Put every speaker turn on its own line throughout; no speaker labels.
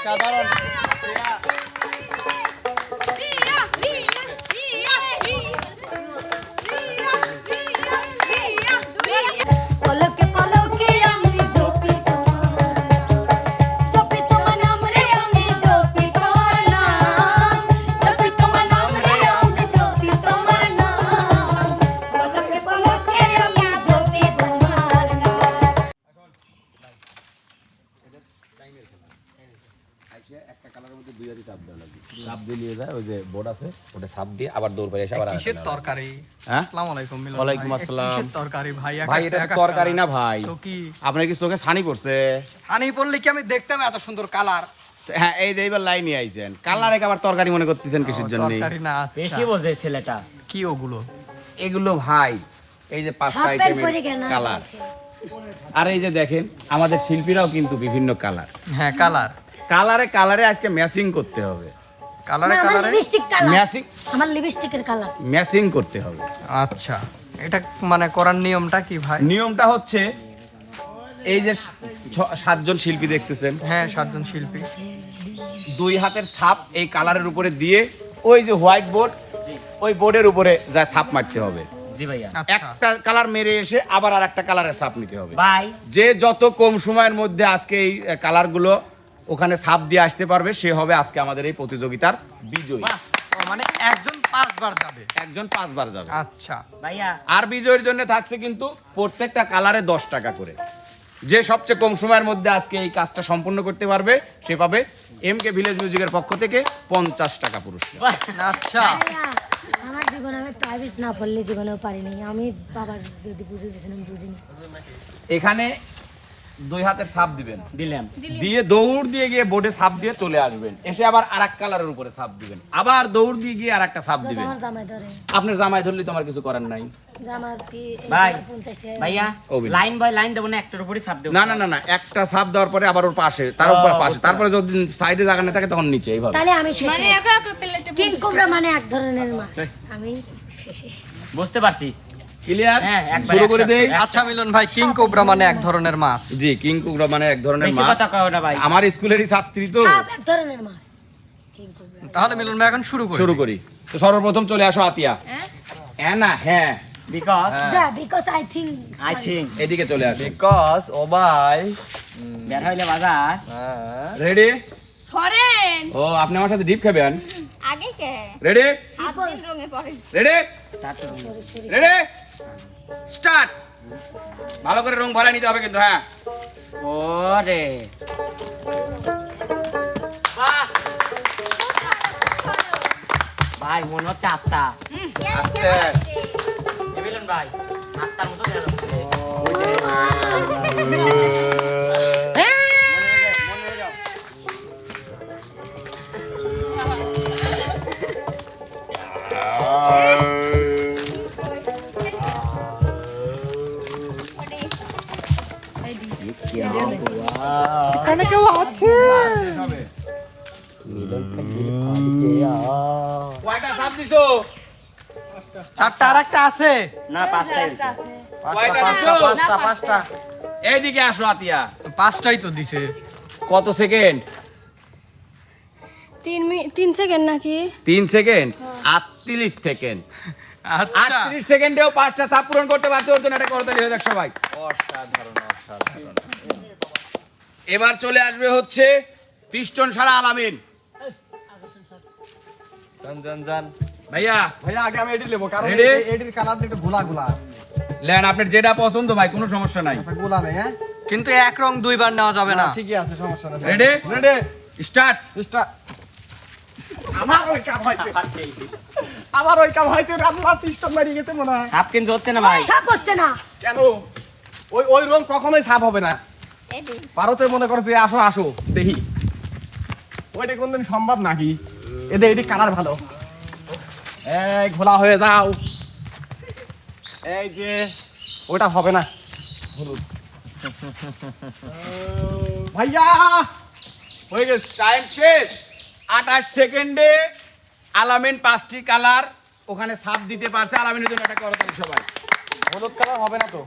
অসাধারণ
দিয়ে আবার দৌড় এসে আবার
কিসের তরকারি?
হ্যাঁ?
আসসালামু আলাইকুম মিলন
ওয়ালাইকুম আসসালাম।
কিসের তরকারি ভাই?
ভাই এটা তরকারি না ভাই।
তো কি?
আপনার কি চোখে ছানি পড়ছে?
ছানি পড়লে কি আমি দেখতাম এত সুন্দর কালার?
হ্যাঁ এই যে এইবার লাইনে আইছেন। কালারে আবার তরকারি মনে করতেছেন কিসের জন্য?
তরকারি না
বেশি বোঝে ছেলেটা।
কি ওগুলো?
এগুলো ভাই এই যে পাঁচটা আইটেমের কালার। আর এই যে দেখেন আমাদের শিল্পীরাও কিন্তু বিভিন্ন কালার।
হ্যাঁ কালার।
কালারে কালারে আজকে ম্যাচিং করতে হবে।
কালারে কালারে
লিপস্টিক কালার
ম্যাচিং
আমার লিপস্টিকের কালার
ম্যাচিং করতে হবে।
আচ্ছা এটা মানে করার নিয়মটা কি ভাই?
নিয়মটা হচ্ছে এই যে সাতজন শিল্পী দেখতেছেন
হ্যাঁ সাতজন শিল্পী।
দুই হাতের ছাপ এই কালারের উপরে দিয়ে ওই যে হোয়াইট বোর্ড ওই বোর্ডের উপরে যা ছাপ মারতে হবে।
জি ভাইয়া।
আচ্ছা।
একটা কালার মেরে এসে আবার আর একটা কালারের ছাপ নিতে হবে।
ভাই
যে যত কম সময়ের মধ্যে আজকে এই কালারগুলো ওখানে ছাপ দিয়ে আসতে পারবে সে হবে আজকে আমাদের এই প্রতিযোগিতার বিজয়ী।
মানে একজন পাঁচবার যাবে।
একজন পাঁচবার যাবে।
আচ্ছা।
ভাইয়া।
আর বিজয়ের জন্য থাকছে কিন্তু প্রত্যেকটা কালারে দশ টাকা করে। যে সবচেয়ে কম সময়ের মধ্যে আজকে এই কাজটা সম্পূর্ণ করতে পারবে সে পাবে এম কে ভিলেজ মিউজিকের পক্ষ থেকে পঞ্চাশ টাকা পুরস্কার।
আচ্ছা।
আমার জীবনে আমি প্রাইভেট না পড়লে জীবনেও পারিনি আমি বাবার যদি বুঝে দিয়েছেন আমি বুঝিনি।
এখানে দুই হাতের ছাপ দিবেন।
দিলাম।
দিয়ে দৌড় দিয়ে গিয়ে বোর্ডে ছাপ দিয়ে চলে আসবেন। এসে আবার আর এক কালারের উপরে ছাপ দিবেন। আবার দৌড় দিয়ে গিয়ে আর একটা ছাপ
যদি
দিবেন আপনার জামাই ধরলে তোমার কিছু করার নাই।
জামার কি এই
ভাই ভাইয়া লাইন বাই লাইন দেবো না একটার উপরই ছাপ দেবো।
না না না না একটা ছাপ দেওয়ার পরে আবার ওর পাশে তার উপর পাশে। তারপরে যদি সাইডে জায়গা না থাকে তখন নিচে এইভাবে।
তাহলে আমি শেষে কিং কোবরা মানে এক ধরনের মাছ। আমি শেষে।
বুঝতে পারছি।
ক্লিয়ার?
হ্যাঁ,
শুরু করে দেই।
আচ্ছা মিলন ভাই কিং কোবরা মানে এক ধরনের মাছ।
জি কিং কুকরা মানে এক ধরনের মাছ।
কথা কও না ভাই।
আমার স্কুলেরই ছাত্রী তো।
সাপ এক ধরনের মাছ।
তাহলে মিলন ভাই এখন শুরু করি
শুরু করি। তো সর্বপ্রথম চলে আসো আতিয়া। হ্যাঁ? না হ্যাঁ।
বিকজ
যা because I think
I think
এদিকে চলে আসো।
বিকজ ও ভাই
বের হইলে বাজার।
হ্যাঁ।
রেডি
সরেন।
ও আপনি আমার সাথে ডিপ খাবেন?
আগে কে?
রেডি
রঙে
রেডি রেডি স্টার্ট। ভালো করে রং ভরা নিতে হবে কিন্তু হ্যাঁ।
ওরে। রে ভাই মনে হচ্ছে আত্মা
আস্তে
ভাই আত্মার মতো
কয়টা সাপ দিছো?
চারটা আর একটা আছে।
না পাঁচটাই হয়েছে।
পাঁচটা পাঁচটা পাঁচটা।
এইদিকে আসো আতিয়া।
পাঁচটাই তো দিছে।
কত সেকেন্ড?
তিন তিন সেকেন্ড নাকি?
তিন সেকেন্ড? আটত্রিশ সেকেন্ড।
আচ্ছা।
আটত্রিশ সেকেন্ডেও পাঁচটা সাপ পূরণ করতে পারছে ওর জন্য একটা করতালি হয়ে যাক সবাই।
অসাধারণ।
এবার চলে আসবে হচ্ছে পিস্টন সারা আলামিন।
জান জান জান।
ভাইয়া
ভাইয়া আগে আমি এডি নেব কারণ এডির কালার একটু গোলা গোলা
লেন আপনার যেটা পছন্দ ভাই কোনো সমস্যা নাই।
গোলা নেই হ্যাঁ?
কিন্তু এক রং দুইবার নেওয়া যাবে না।
ঠিকই আছে সমস্যা নেই।
রেডি
রেডি
স্টার্ট
চেষ্টা আমার ওই কাম হইছে আমার ওই কাম হইছে আল্লাহ পিস্টন মারি গেছে মনে হয়।
সাপ কিন্তু হচ্ছে না ভাই।
সাপ হচ্ছে না।
কেন? ওই ওই রং কখনোই সাপ হবে না। ভারতে মনে করো যে আসো আসো, দেখি। ওইটা কোনদিন সম্ভব নাকি? এদের এটি কালার ভালো। এই ঘোলা হয়ে যাও। এই যে ওটা হবে না। হলুদ ভাইয়া,
হয়ে গেছে টাইম শেষ। আঠাশ সেকেন্ডে আলামিন পাঁচটি কালার ওখানে সাপ দিতে পারছে। আলামিনের জন্য একটা করতালি সবাই।
হলুদ কালার হবে না তো?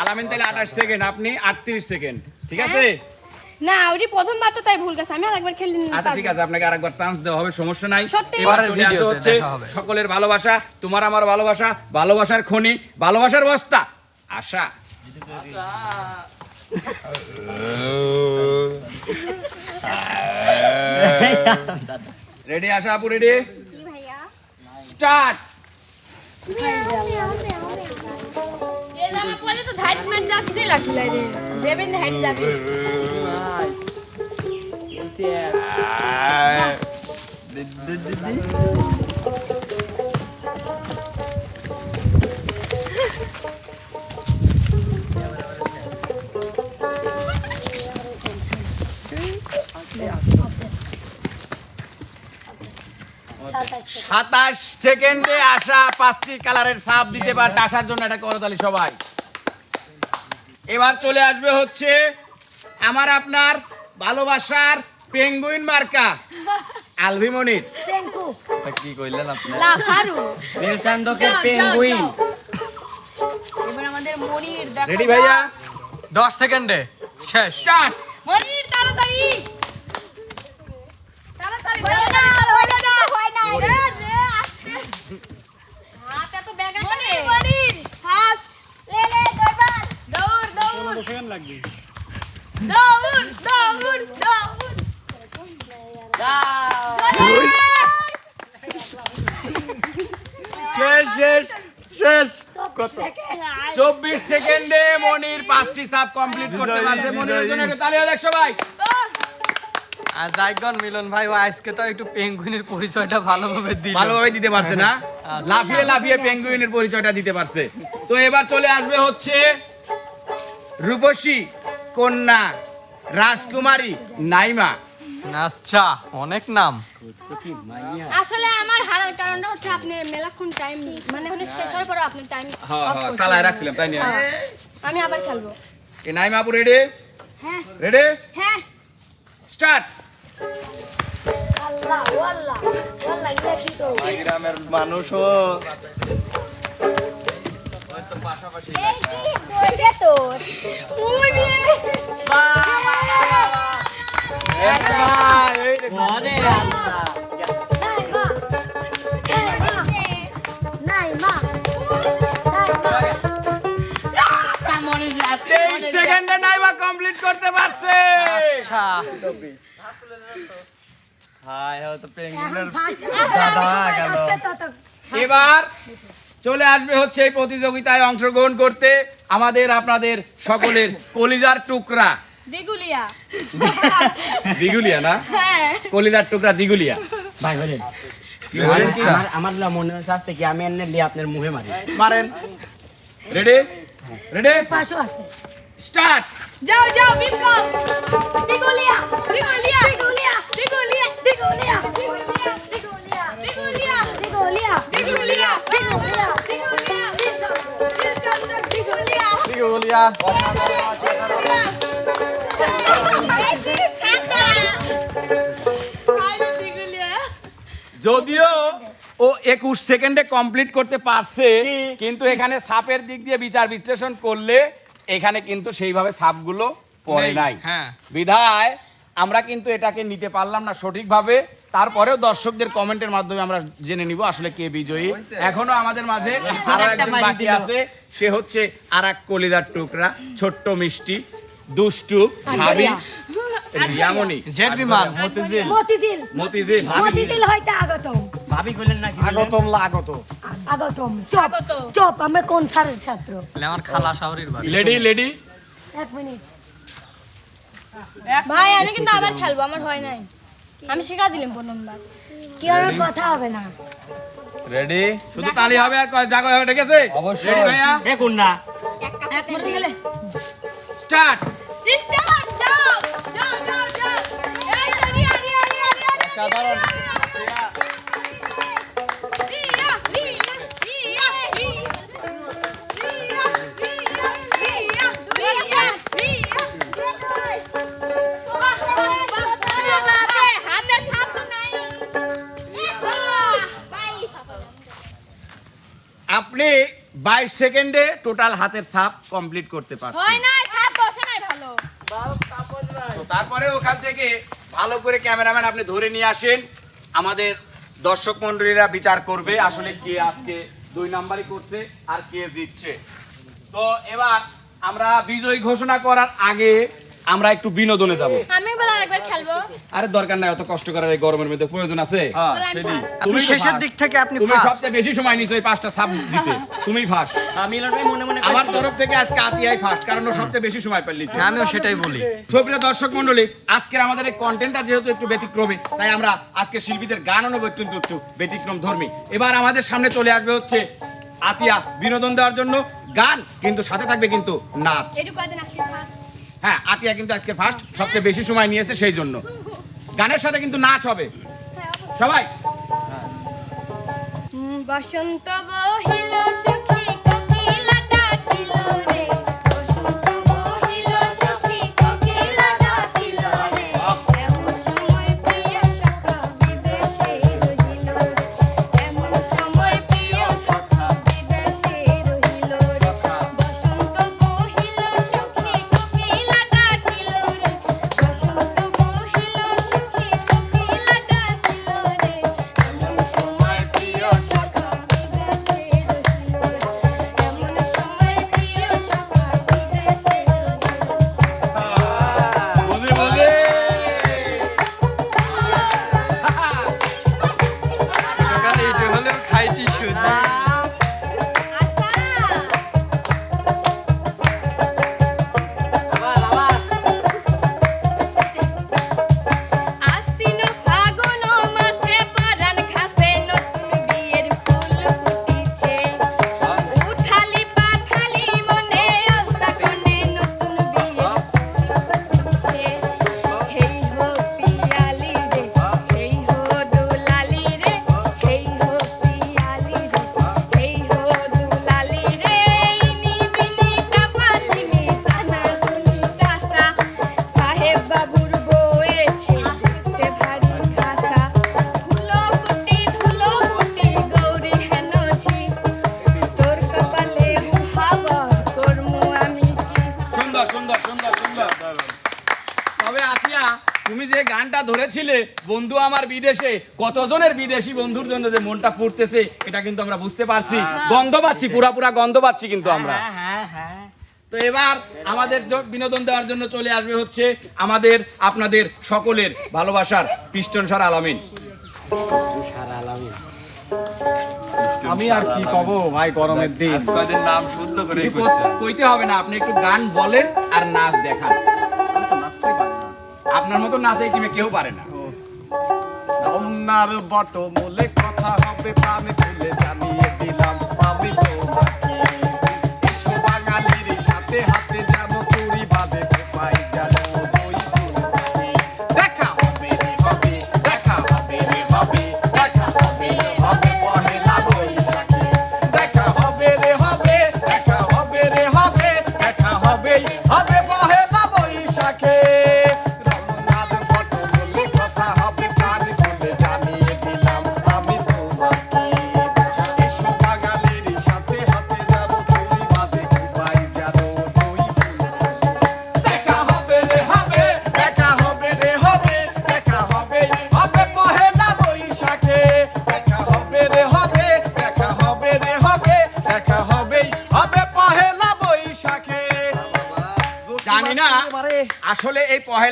আলামিন তাহলে আঠাশ সেকেন্ড, আপনি আটত্রিশ সেকেন্ড। ঠিক আছে?
না ওটি প্রথমবার তো তাই ভুল গেছে। আমি আরেকবার খেলি
আচ্ছা ঠিক আছে আপনাকে আরেকবার চান্স দেওয়া হবে সমস্যা নাই।
সত্যি?
এবার
পরের
চলে আসা
ভিডিওতে
হচ্ছে সকলের ভালোবাসা তোমার আমার ভালোবাসা ভালোবাসার খনি ভালোবাসার বস্তা। আশা। রেডি আশা আপু রেডি
কি ভাইয়া?
স্টার্ট সাতাশ সেকেন্ডে আসা পাঁচটি কালারের সাপ দিতে পারছে আসার জন্য এটা করতালি সবাই। এবার চলে আসবে হচ্ছে আমার আপনার ভালোবাসার পেঙ্গুইন মার্কা আলভিমনির।
কি কইলেন আপনি?
লাফারু
নীলচান্দকের পেঙ্গুইন।
এবার আমাদের মনির দেখো
রেডি ভাইয়া?
দশ সেকেন্ডে শেষ।
স্টার্ট
মনির তাড়াতাড়ি। তাড়াতাড়ি না হয় না রে রে হাত এত ব্যাগ আছে মনির মনির ফাস্ট লে লে দৌড় দৌড় দৌড় 15 সেকেন্ড লাগবে। দৌড় দৌড় দৌড়
শেষ শেষ শেষ।
চব্বিশ সেকেন্ডে মনির পাঁচটি সাপ কমপ্লিট করতে পারছে। মনির জন্য একটা তালি হোক সবাই
আর জাইগন মিলন ভাই ও আজকে তো একটু পেঙ্গুইনের পরিচয়টা ভালোভাবে দিল।
ভালোভাবে দিতে পারছে না? লাফিয়ে লাফিয়ে পেঙ্গুইনের পরিচয়টা দিতে পারছে। তো এবার চলে আসবে হচ্ছে রূপসী কন্যা রাজকুমারী নাইমা।
আচ্ছা অনেক নাম।
আসলে আমার হারার কারণটা হচ্ছে আপনি মেলাক্ষণ টাইম মানে মানে শেষ হওয়ার পরে আপনি টাইম
হ্যাঁ হ্যাঁ চালায় রাখছিলাম তাই নিয়ে।
আমি আবার খেলব।
এ নাইমা আপু রেডি হ্যাঁ। রেডি
হ্যাঁ।
স্টার্ট
আল্লাহ আল্লাহ আল্লাহ ইয়া কি তো।
গ্রামের মানুষও
সেকেন্ডে নাইমা কমপ্লিট করতে পারছে।
আচ্ছা।
হাই হয়তো পেঙ্গুইনের দাদা গেল।
এবার চলে আসবে হচ্ছে এই প্রতিযোগিতায় অংশগ্রহণ করতে আমাদের আপনাদের সকলের কলিজার টুকরা।
দেগুলিয়া।
দিগুলিয়া না? কলিজার টুকরা দিগুলিয়া।
ভাই বলেন। আমার মনে হচ্ছে কি আমি এনে লিয়ে আপনার মুখে মারি?
মারেন। রেডি রেডি
পাশো আছে।
স্টার্ট
যাও যাও বিপ্লব
দিগুলিয়া
দিগুলিয়া
দিগুলিয়া
দিগুলিয়া
দিগুলিয়া।
যদিও ও একুশ সেকেন্ডে কমপ্লিট করতে পারছে কিন্তু এখানে সাপের দিক দিয়ে বিচার বিশ্লেষণ করলে এখানে কিন্তু সেইভাবে সাপগুলো পড়ে
নাই হ্যাঁ।
বিধায় আমরা কিন্তু এটাকে নিতে পারলাম না সঠিকভাবে। তারপরেও দর্শকদের কমেন্টের মাধ্যমে আমরা জেনে নিব আসলে কে বিজয়ী। এখনও আমাদের মাঝে আরও একজন বাকি আছে সে হচ্ছে আর এক কলিদার টুকরা ছোট্ট মিষ্টি দুষ্টু ভাবি। রিয়ামণি
জেড বিমান
মতিঝিল।
মতিঝিল।
মতিঝিল।
মতিঝিল হইতে আগতম।
ভাবি কইলেন নাকি
আগতম লাগত
আগতম। চপ। চপ। আমরা কোন স্যারের ছাত্র?
আমার খালা শাহরির বাড়ি।
লেডি লেডি
এক মিনিট।
ভাই আমি কিন্তু আবার খেলব আমার হয় নাই আমি শেখা দিলাম প্রথমবার
কি আর কথা হবে না
রেডি
শুধু তালি হবে আর কয় জাগো হবে ঠিক আছে
অবশ্যই।
রেডি ভাইয়া
দেখুন না
এক মরতে গেলে
স্টার্ট
স্টার্ট যাও যাও যাও যাও এই আরি আরি আরি আরি
সাধারণ
বাইশ
সেকেন্ডে টোটাল হাতের সাপ কমপ্লিট করতে পারছে।
হয় না সাপ বসে নাই ভালো।
তো তারপরে ওখান থেকে ভালো করে ক্যামেরাম্যান আপনি ধরে নিয়ে আসেন। আমাদের দর্শক মন্ডলীরা বিচার করবে আসলে কে আজকে দুই নাম্বারই করছে আর কে জিতছে। তো এবার আমরা বিজয়ী ঘোষণা করার আগে আমরা একটু বিনোদনে যাব।
আমি বলে আরেকবার খেলব।
আরে দরকার নাই অত কষ্ট করার এই গরমের মধ্যে প্রয়োজন আছে।
আমি
তুমি
শেষের দিক থেকে আপনি
তুমি সবচেয়ে বেশি সময় নিছো এই পাঁচটা সাব দিতে। তুমি ফার্স্ট।
হ্যাঁ, ভাই মনে মনে
আমার তরফ থেকে আজকে আতিয়াই ফার্স্ট কারণ ও সবচেয়ে বেশি সময় পেলিছে
আমিও সেটাই বলি।
সুপ্রিয় দর্শক মন্ডলী আজকের আমাদের এই কন্টেন্টটা যেহেতু একটু ব্যতিক্রমী তাই আমরা আজকে শিল্পীদের গান নেব কিন্তু একটু ব্যতিক্রম ধর্মী এবার আমাদের সামনে চলে আসবে হচ্ছে আতিয়া বিনোদন দেওয়ার জন্য গান কিন্তু সাথে থাকবে কিন্তু নাচ। হ্যাঁ আতিয়া কিন্তু আজকে ফার্স্ট সবচেয়ে বেশি সময় নিয়েছে সেই জন্য। গানের সাথে কিন্তু নাচ হবে। সবাই।
বসন্ত বহিল
সুন্দর সুন্দর সুন্দর সুন্দর। তবে আতিয়া তুমি যে গানটা ধরেছিলে বন্ধু আমার বিদেশে কতজনের বিদেশি বন্ধুর জন্য যে মনটা পড়তেছে এটা কিন্তু আমরা বুঝতে পারছি। গন্ধ পাচ্ছি পুরা পুরা গন্ধ পাচ্ছি কিন্তু আমরা।
হ্যাঁ হ্যাঁ
তো এবার আমাদের বিনোদন দেওয়ার জন্য চলে আসবে হচ্ছে আমাদের আপনাদের সকলের ভালোবাসার পিস্টন সার আলামিন।
আমি আর কি কব? ভাই গরমের দিন।
কয়েকদিন কয়দিন নাম শুদ্ধ করে
কইতে হবে না আপনি একটু গান বলেন আর নাচ দেখান। আপনার মতো নাচে এই টিমে কেউ পারে না।
রমনার বট মূলে কথা হবে প্রাণে তুলে জানিয়ে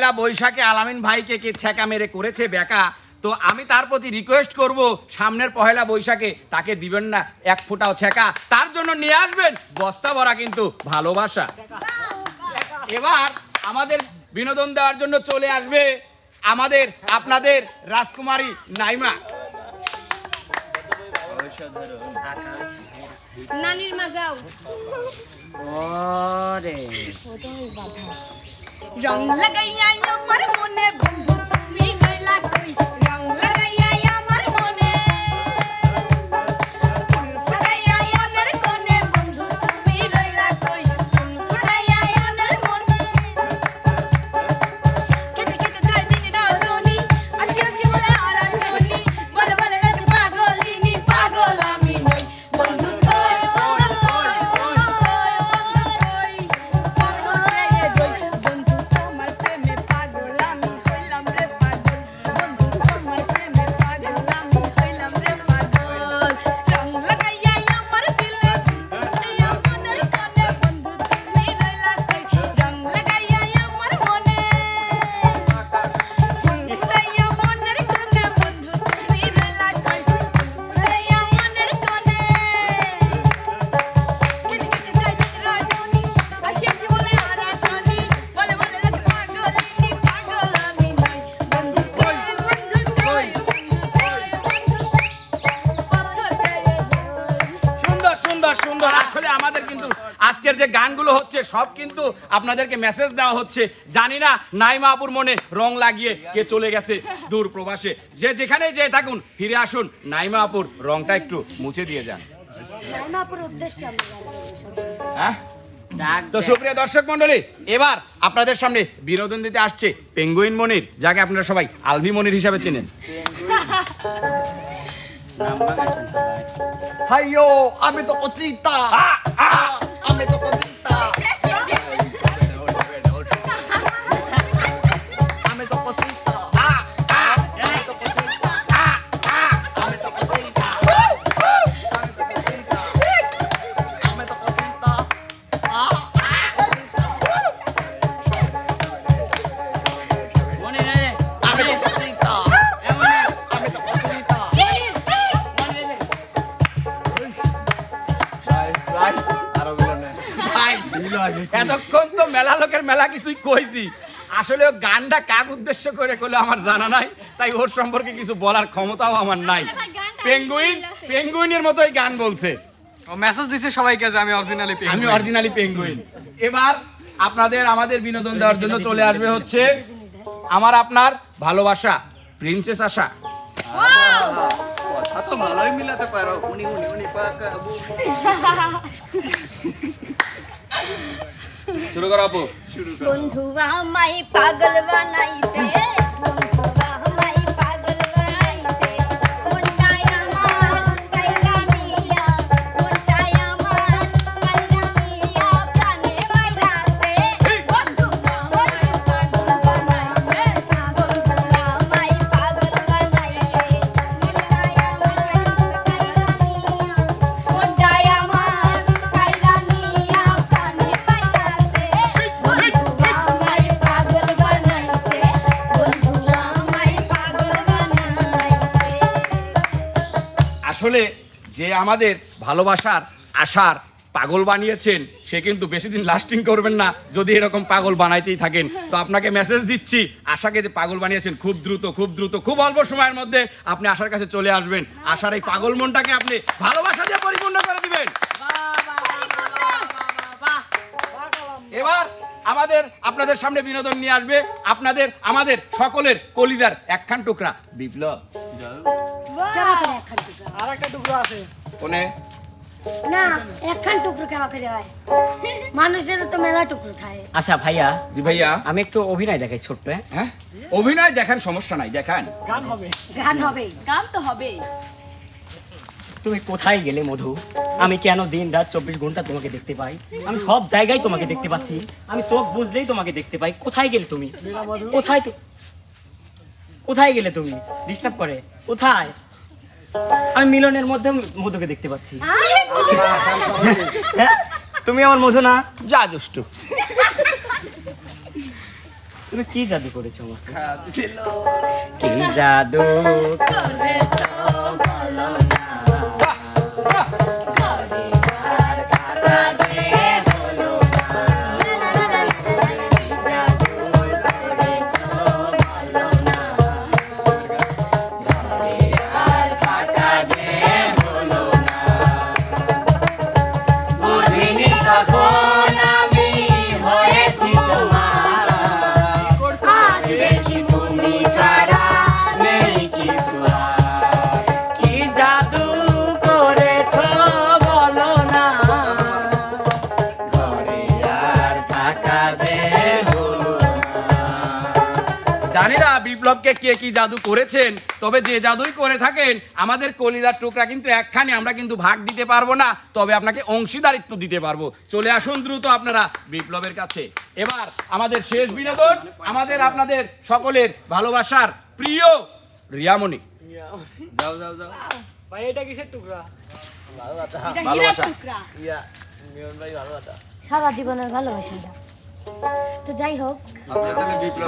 পহেলা বৈশাখে
আলামিন ভাইকে কে ছেকা মেরে করেছে বেকা? তো আমি তার প্রতি রিকোয়েস্ট করব সামনের পহেলা বৈশাখে তাকে দিবেন না এক ফোঁটাও ছেকা তার জন্য নিয়ে আসবেন বস্তা ভরা কিন্তু ভালোবাসা। এবার আমাদের বিনোদন দেওয়ার জন্য চলে আসবে আমাদের আপনাদের রাজকুমারী নাইমা।
নানির মা যাও।
ওরে।
রং লাগাইয়া আমার মনে বন্ধু তুমি গইলা কই
হচ্ছে সব কিন্তু আপনাদেরকে মেসেজ দেওয়া হচ্ছে। জানি না নাইমা আপুর মনে রং লাগিয়ে কে চলে গেছে দূর প্রবাসে। যে যেখানেই যেয়ে থাকুন ফিরে আসুন নাইমা আপুর রংটা একটু মুছে দিয়ে যান। হ্যাঁ? তো সুপ্রিয় দর্শক মন্ডলী এবার আপনাদের সামনে বিনোদন দিতে আসছে পেঙ্গুইন মনির যাকে আপনারা সবাই আলভি মনির হিসাবে চেনেন।
হাইয়ো আমি তো কচিতা me toco
cocotrita. এতক্ষণ তো মেলা লোকের মেলা কিছুই কইছি। আসলে ও গানটা কাক উদ্দেশ্য করে করলে আমার জানা নাই তাই ওর সম্পর্কে কিছু বলার ক্ষমতাও আমার নাই। পেঙ্গুইন পেঙ্গুইনের মতোই গান বলছে।
ও মেসেজ দিচ্ছে সবাইকে যে আমি অরিজিনালি
আমি অরিজিনালি পেঙ্গুইন। এবার আপনাদের আমাদের বিনোদন দেওয়ার জন্য চলে আসবে হচ্ছে আমার আপনার ভালোবাসা প্রিন্সেস আশা।
তো ভালোই মিলাতে পারো। উনি উনি উনি পাকা
শুরু করো আপু।
বন্ধু আমায় পাগল বানাইছে।
আসলে যে আমাদের ভালোবাসার আশার পাগল বানিয়েছেন, সে কিন্তু বেশি দিন লাস্টিং করবেন না, যদি এরকম পাগল বানাইতেই থাকেন। তো আপনাকে মেসেজ দিচ্ছি, আশাকে যে পাগল বানিয়েছেন, খুব দ্রুত খুব দ্রুত, খুব অল্প সময়ের মধ্যে আপনি আশার কাছে চলে আসবেন। আশার এই পাগল মনটাকে আপনি ভালোবাসা দিয়ে পরিপূর্ণ করে দিবেন। এবার আমাদের, আপনাদের সামনে বিনোদন নিয়ে আসবে। আপনাদের, আমাদের সকলের কলিদার একখান টুকরা। বিপ্লব।
কেমন করে একখান টুকরো?
আর একটা টুকরো আছে।
কোনে?
না একখান টুকরো কেমন করে হয় মানুষদের তো মেলা টুকরো থাকে।
আচ্ছা ভাইয়া
জি ভাইয়া।
আমি একটু অভিনয় দেখাই ছোট্ট হ্যাঁ?
হ্যাঁ? অভিনয় দেখান সমস্যা নাই দেখান।
গান হবে।
গান হবে।
গান তো হবেই
তুমি কোথায় গেলে মধু? আমি কেন দিন রাত চব্বিশ ঘণ্টা তোমাকে দেখতে পাই? আমি সব জায়গায় তোমাকে দেখতে পাচ্ছি। আমি চোখ বুঝলেই তোমাকে দেখতে পাই। কোথায় গেলে তুমি? কোথায় তো কোথায় গেলে তুমি? ডিস্টার্ব করে। কোথায়? আমি মিলনের মধ্যে মধুকে দেখতে পাচ্ছি। হ্যাঁ? তুমি আমার মধু না?
যা দুষ্টু
তুমি কি জাদু করেছ আমাকে? কি জাদু
আজ
বিপ্লবকে কে কি জাদু করেছেন? তবে যে জাদুই করে থাকেন আমাদের কলিদার টুকরা কিন্তু একখানে আমরা কিন্তু ভাগ দিতে পারব না তবে আপনাকে অংশীদারিত্ব দিতে পারব। চলে আসুন দ্রুত আপনারা বিপ্লবের কাছে। এবার আমাদের শেষ বিনোদন আমাদের আপনাদের সকলের ভালোবাসার প্রিয় রিয়ামণি।
ভাই এটা কিসের টুকরা?
এটা হীরার
ভালোবাসা।
সারা জীবনের ভালোবাসাটা তো যাই হোক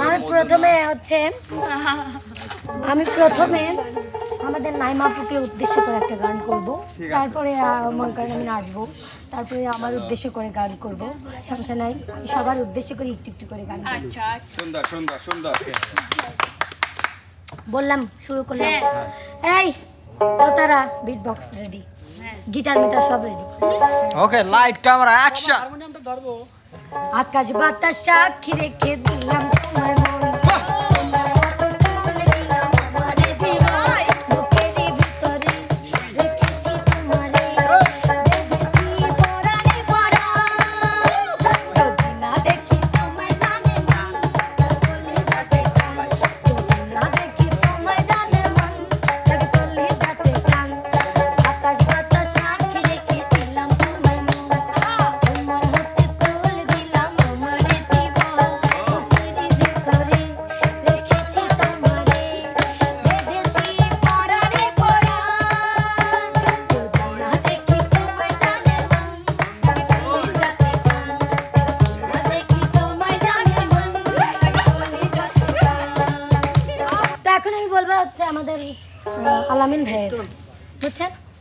আমি প্রথমে হচ্ছে আমি প্রথমে আমাদের নাইমাপুকে উদ্দেশ্য করে একটা গান করব। তারপরে মনে করেন আমি নাচবো। তারপরে আমার উদ্দেশ্য করে গান করব। সমস্যা নাই সবার উদ্দেশ্য করে একটু একটু করে গান
আচ্ছা, আচ্ছা।
বললাম শুরু করলাম। হ্যাঁ। এই তারা beat box ready guitar meter সব ready
okay light camera action
হারমোনিয়ামটা ধরবো।
আকাশ বাতাস সাক্ষী রেখে দিলাম তোমার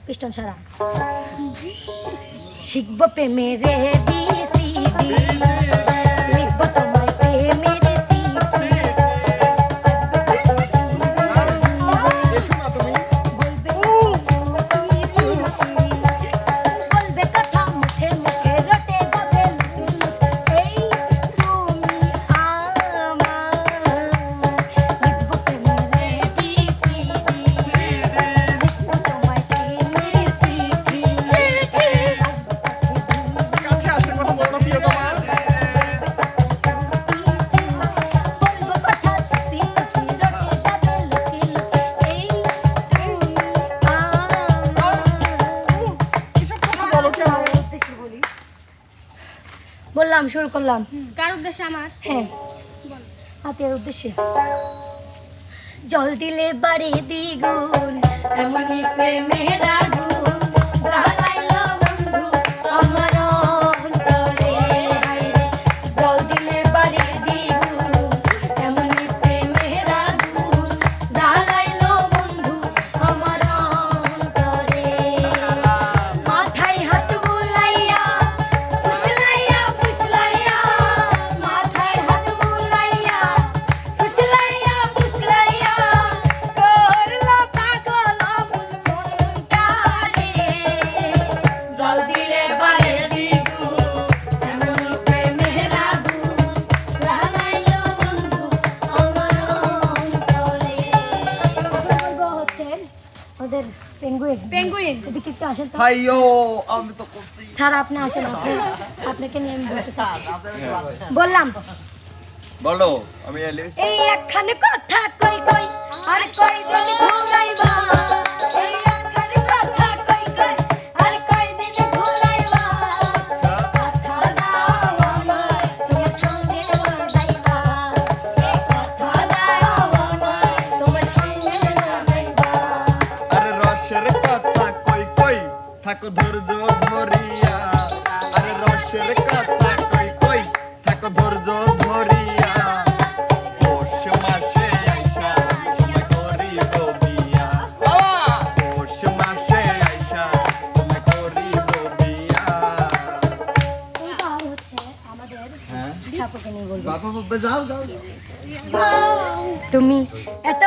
पिस्टन। सारा शिकबपे मेरे दी सी दी। আমি শুরু করলাম
কার উদ্দেশ্যে আমার?
হ্যাঁ। হাতের উদ্দেশ্যে। জল দিলে বাড়ি দ্বিগুণ এমন প্রেমেরা আসেন
ভাইও আমি তো করছি।
স্যার আপনি আসেন আপনি আপনাকে নিয়ে আমি বলতে হ্যাঁ। বললাম।
বলো আমি
এই একখানে কথা কই কই আর কই গলি ঘুমাইবা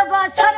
ভালোবাসার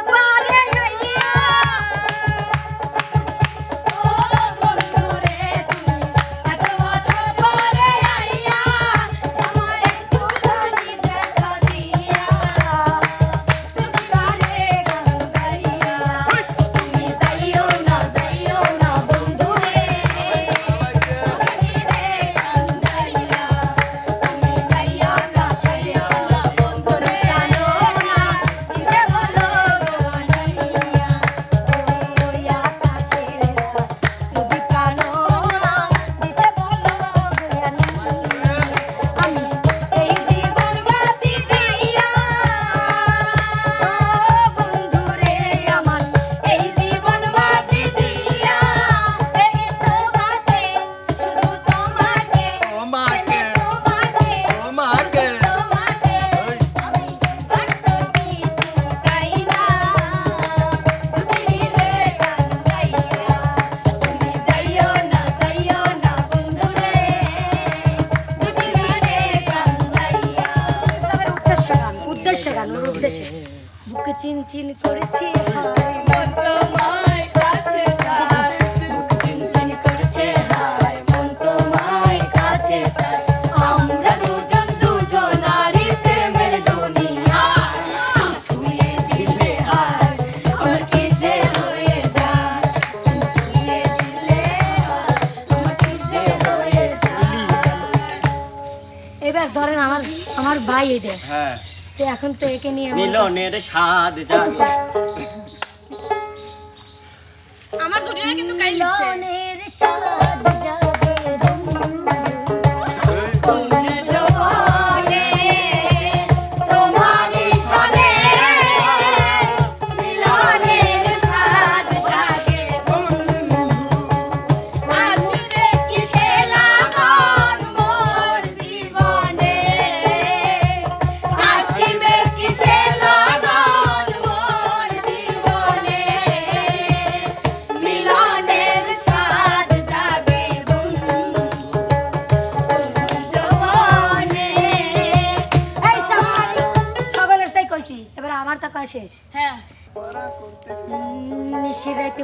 আমার ভাই এটা
হ্যাঁ।
তো এখন তো একে নিয়ে আমি
মিলনের স্বাদ জাগে।
আমার জুটিরা কিন্তু গাই
মিলনের স্বাদ।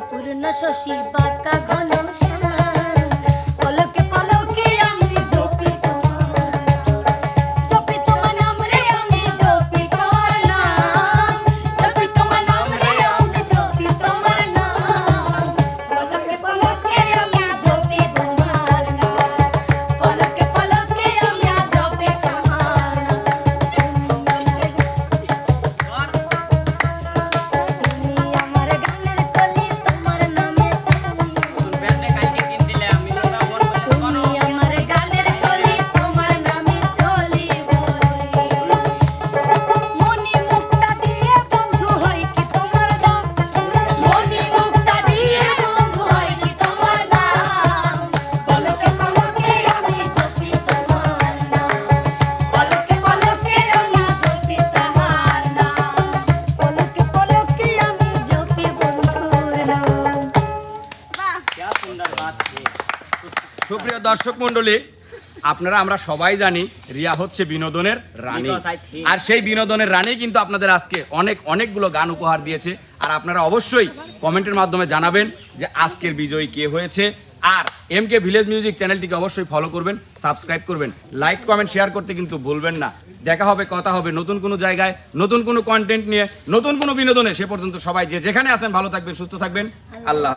পূর্ণ শশী বাঁকা ঘন
দর্শক মণ্ডলী আপনারা আমরা সবাই জানি রিয়া হচ্ছে বিনোদনের রানী। আর সেই বিনোদনের রানী কিন্তু আপনাদের আজকে অনেক অনেকগুলো গান উপহার দিয়েছে। আর আপনারা অবশ্যই কমেন্টের মাধ্যমে জানাবেন যে আজকের বিজয়ী কে হয়েছে। আর এম কে ভিলেজ মিউজিক চ্যানেলটিকে অবশ্যই ফলো করবেন সাবস্ক্রাইব করবেন লাইক কমেন্ট শেয়ার করতে কিন্তু ভুলবেন না। দেখা হবে কথা হবে নতুন কোনো জায়গায় নতুন কোনো কন্টেন্ট নিয়ে নতুন কোনো বিনোদনে। সে পর্যন্ত সবাই যে যেখানে আছেন ভালো থাকবেন সুস্থ থাকবেন। আল্লাহ